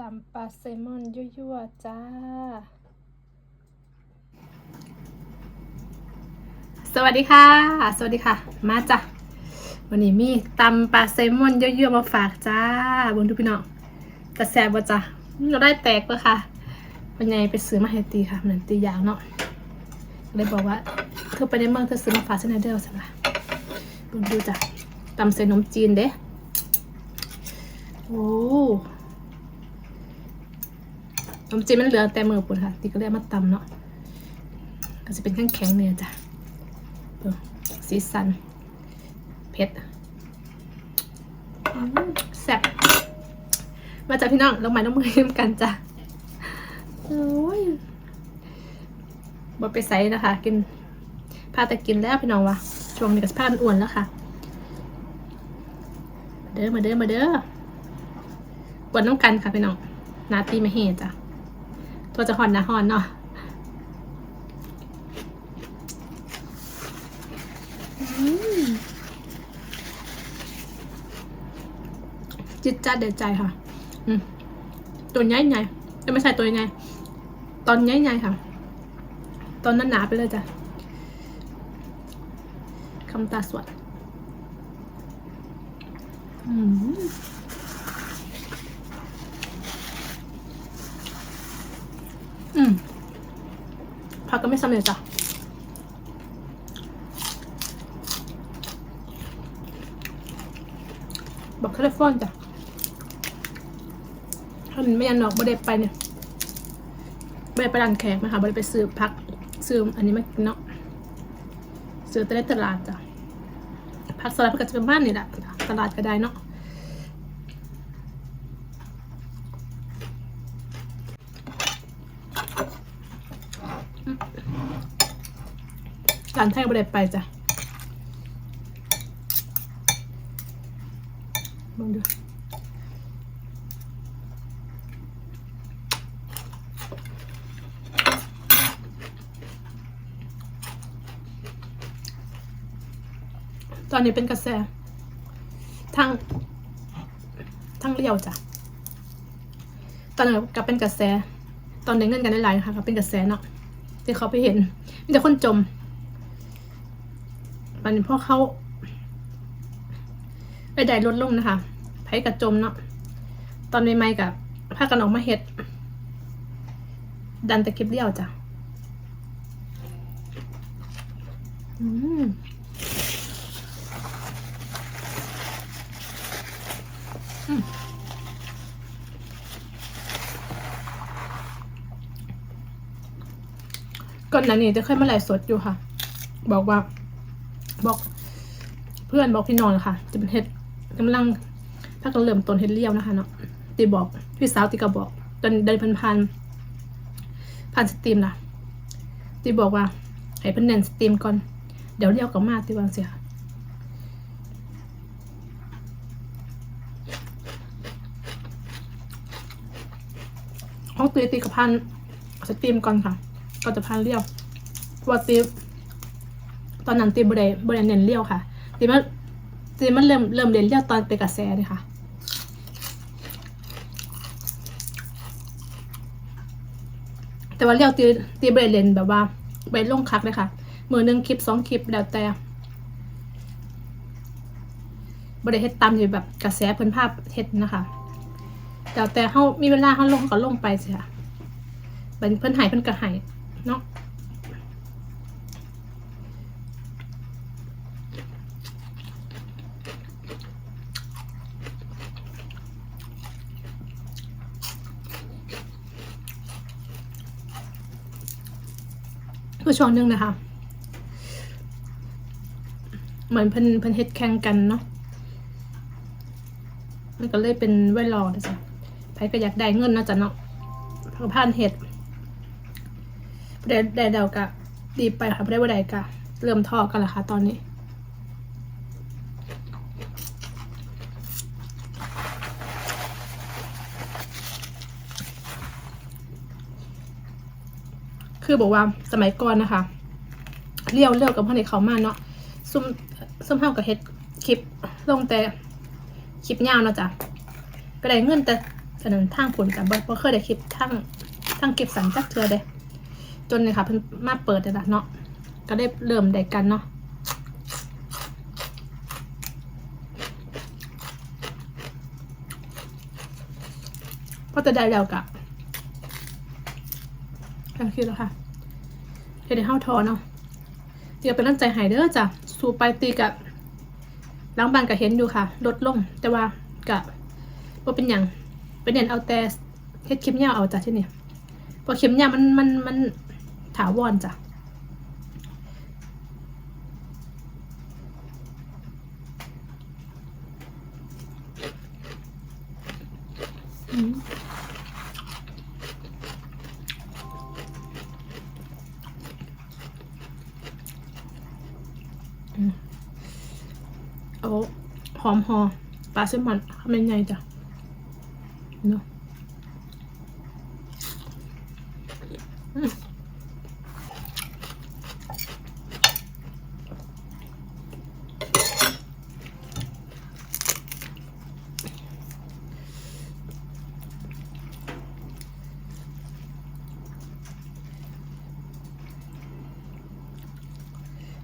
ตำปลาแซลมอนยั่วๆจ้า สวัสดีค่ะ สวัสดีค่ะ มาจ้ะ วันนี้มีตำปลาแซลมอนยั่วๆมาฝากจ้าบนทุกพี่น้องกระแสบ่จ้ะเราได้แตกปะค่ะวันไงไปซื้อมาให้ตีค่ะเหมือนตียางเนาะเลยบอกว่าเธอไปในเมืองเธอซื้อมาฝากฉันหน่อยเด้อสิละดูจ้ะตำใส่นมจีนเด้โอ้ นมจีนมันเหลือแต่มือปุ่นค่ะตีก็เลยเอามาตำเนาะก็จะเป็นแข็งแข็งๆเนี่ยจ้ะสีสันเผ็ดแซ่บมาจากพี่น้องลงมาน้องมือเล่มกันจ้ะโอ้ยบอไปใส่นะคะ กินพาแต่กินแล้วพี่น้องวะช่วงนี้ก็สภาพมันอ้วนแล้วค่ะ มาเด้อมาเด้อมาเด้อกวนน้ำกันค่ะพี่น้องนาตีมาเฮจ้ะ ตัวจะหอนนะหอนเนาะจิตจัดเด็ดใจค่ะตัวใหญ่ใหญ่จะไม่ใช่ตัวใหญ่ตอนใหญ่ใหญ่ค่ะ ตอนนั้นหนาไปเลยจ้ะคำตาสวดอืมอืม ผักก็ไม่สำเร็จจ้ะบอกคาลิฟอร์นจ้ะถ้ามันไม่ยันหรอกไม่ได้ไปเนี่ยไม่ได้ไปร้านแขกนะคะไม่ได้ไปซื้อพักซื้ออันนี้มากินเนาะซื้อแต่ในตลาดจ้ะพักสลัดกกระเทียมบ้านนี่แหละตลาดก็ได้เนาะ ร้านไทยไม่ได้ไปจ้ะลองดูตอนนี้เป็นกระแสทางทางเลี้ยวจ้ะ ตอนนั้ก็เป็นกระแส ตอนได้เงินกันได้หลายๆค่ะก็เป็นกระแสเนาะที่เขาไปเห็น มีแต่คนจม ตอนนี้พวกเขารายได้ลดลงนะคะไผกับจมเนาะตอนใหม่ๆกับพากันออกมาเฮ็ด ดันต่คลิปเลี้ยวจ้ะอืมก่อนหน้านี้จะเคยมาไลฟ์สดอยู่ค่ะ บอกว่า บอกเพื่อนบอกพี่นอนค่ะ จะเป็นเฮ็ดกำลังพักกันเริ่มต้นเฮ็ดเลี้ยวนะคะเนาะตีบอกพี่สาวตีก็บอกตอนเดินพันพันพันสตรีมล่ะตีบอกว่าให้เพิ่นเน้นสตรีมก่อน เดี๋ยวเลี้ยวกับมาตีวางเสียค่ะห้องตีตีกับพันสตรีมก่อนค่ะ ก็จะพันเลี้ยวว่าตี ตอนนั้นตีบริบริเน้นเลี้ยวค่ะตีมันตีมันเริ่มเริ่มเรียนเลี้ยวตอนเป็นกระแสเลยค่ะแต่ว่าเลี้ยวตีตีบริเรียนแบบว่าบริลงคักเลยค่ะมือหนึ่งคลิปสองคลิปแล้วแต่บริเฮ็ดตามอยู่แบบกระแสเพิ่นภาพเฮ็ดนะคะแล้วแต่เขามีเวลาเขาลงเขาก็ลงไปสิค่ะเป็นเพิ่นหายเพิ่นกระหายเนาะ ช้อช่วงนึงนะคะเหมือนเพิ่นเพิ่นเฮ็ดแข่งกันเนาะมันก็เลยเป็นไวรอนะจ๊ะไผก็อยากได้เงินนาะจ๊ะเนาะพอผ่านเฮ็ดได้ได้เดากะดีไปค่ะไม่ได้ว่าใดกะ เริ่มทอกันละค่ะตอนนี้ คือบอกว่าสมัยก่อนนะคะเลี้ยวเลี้ยวกับพ่อในเขามากเนาะซุ่มซุ่มเฮากับเฮ็ดคลิปลงแต่คลิปยาวเนาะจ้ะก็ได้เงินแต่อันนั้นทางผลกับบ่เคยได้คลิปทั้งทั้งเก็บสันจักเทือเด้จนเนี่ยค่ะเพิ่นมาเปิดเลยละเนาะก็ได้เริ่มได้กันเนาะพอจะได้แล้วกะโอเคแล้วค่ะเดี๋ยวเดี๋ยวเข้าทอเนาะเดี๋ยวเป็นร่างใจหายเด้อจ้ะสูบไปตีกับล้างบานกับเห็นอยู่ค่ะ ลดลง แต่ว่ากะว่าเป็นอย่างเป็นเด่นเอาแต่เฮ็ดเข็มยาวเอาจ้ะที่นี่พอเข็มยาวมันมันมันถาวรจ้ะ เอาหอมหอปลาแซลมอนทำยังไงจ้ะเนาะ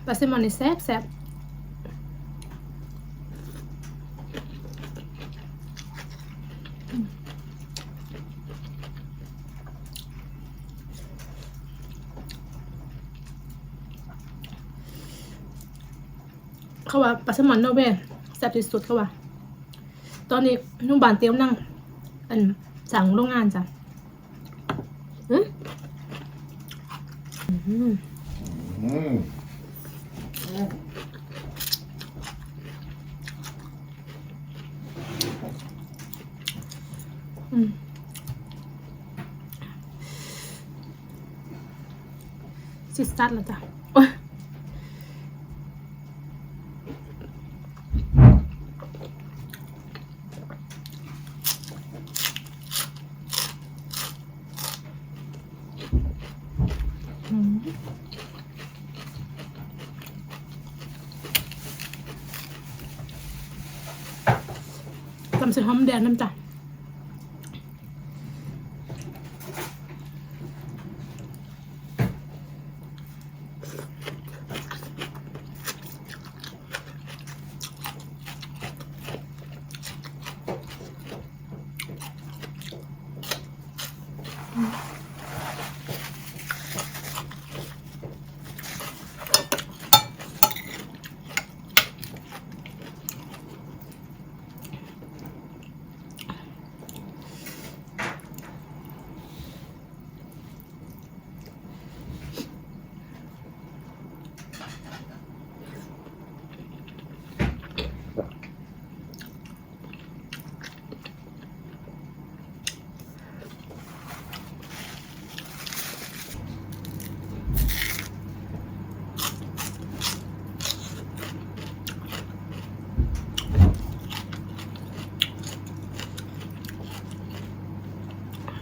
ปลาแซลมอนนี่แซ่บแซ่บเขาว่าปลาแซลมอนนอร์เวย์แซ่บที่สุดเขาว่า ตอนนี้นุ่มบานเตรียมนั่ง อันสั่งโรงงานจ้ะอืมอืม Mm. อืมซิสัดแล้วจ้ะโอ๊ยอืมตำเสียหอมแดงน้ำจ้ะ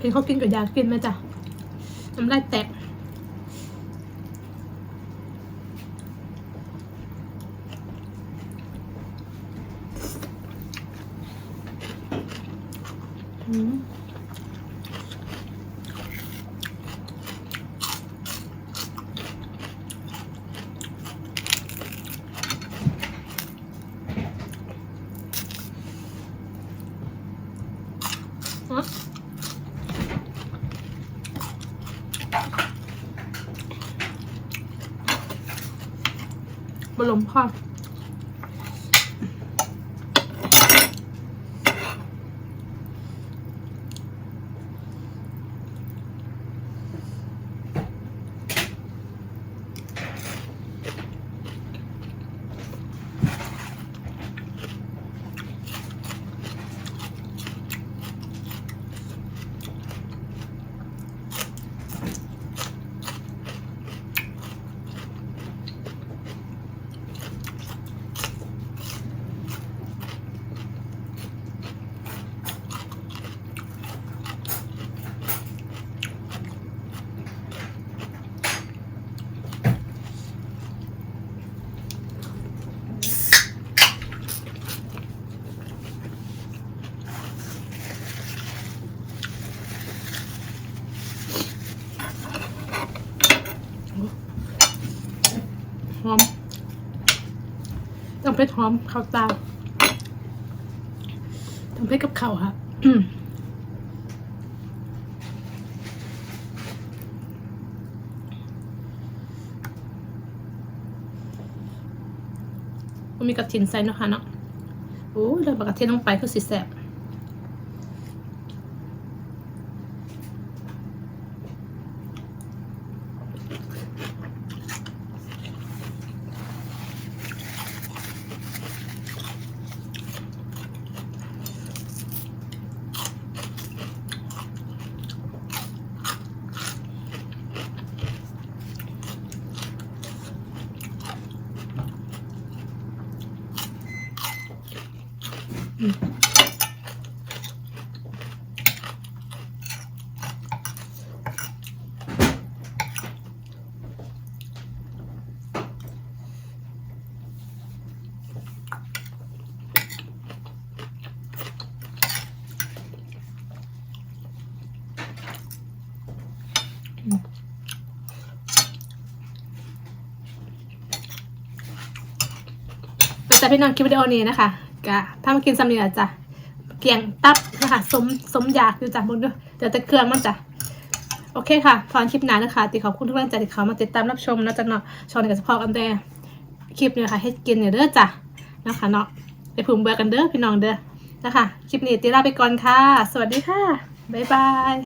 เห็นเขากินกับยากินไหมจ๊ะน้ำลายแตกอืมอ๋อ บรมพ่อ ดหอมข้าวตาทำเผ็ดกับข้าวค่ะมีกระถินใส่เนาะค่ะเนาะโอ้ยเรากระถินลงไปคือสิแสบ แต่พี่น้องคลิปวิดีโอนี้นะคะ กะถ้ามากินซ้ำนี่แหละจ้ะเกียงตับนะคะสมสมอยากอยู่จ้ะมึงด้วยเดี๋ยวแต่เครื่องมันจ้ะโอเคค่ะพอนคลิปหน้านะคะติขอบคุณทุกท่านจ้ะที่เขามาติดตามรับชมนะจ๊ะเนาะชอนกับเฉพาะกันแต่คลิปนี้ค่ะให้กินเนี่ยเด้อจ้ะนะคะเนาะไปพึ่งเบื่อกันเด้อพี่น้องเด้อนะคะคลิปนี้ตีลาไปก่อนค่ะ สวัสดีค่ะบ๊ายบาย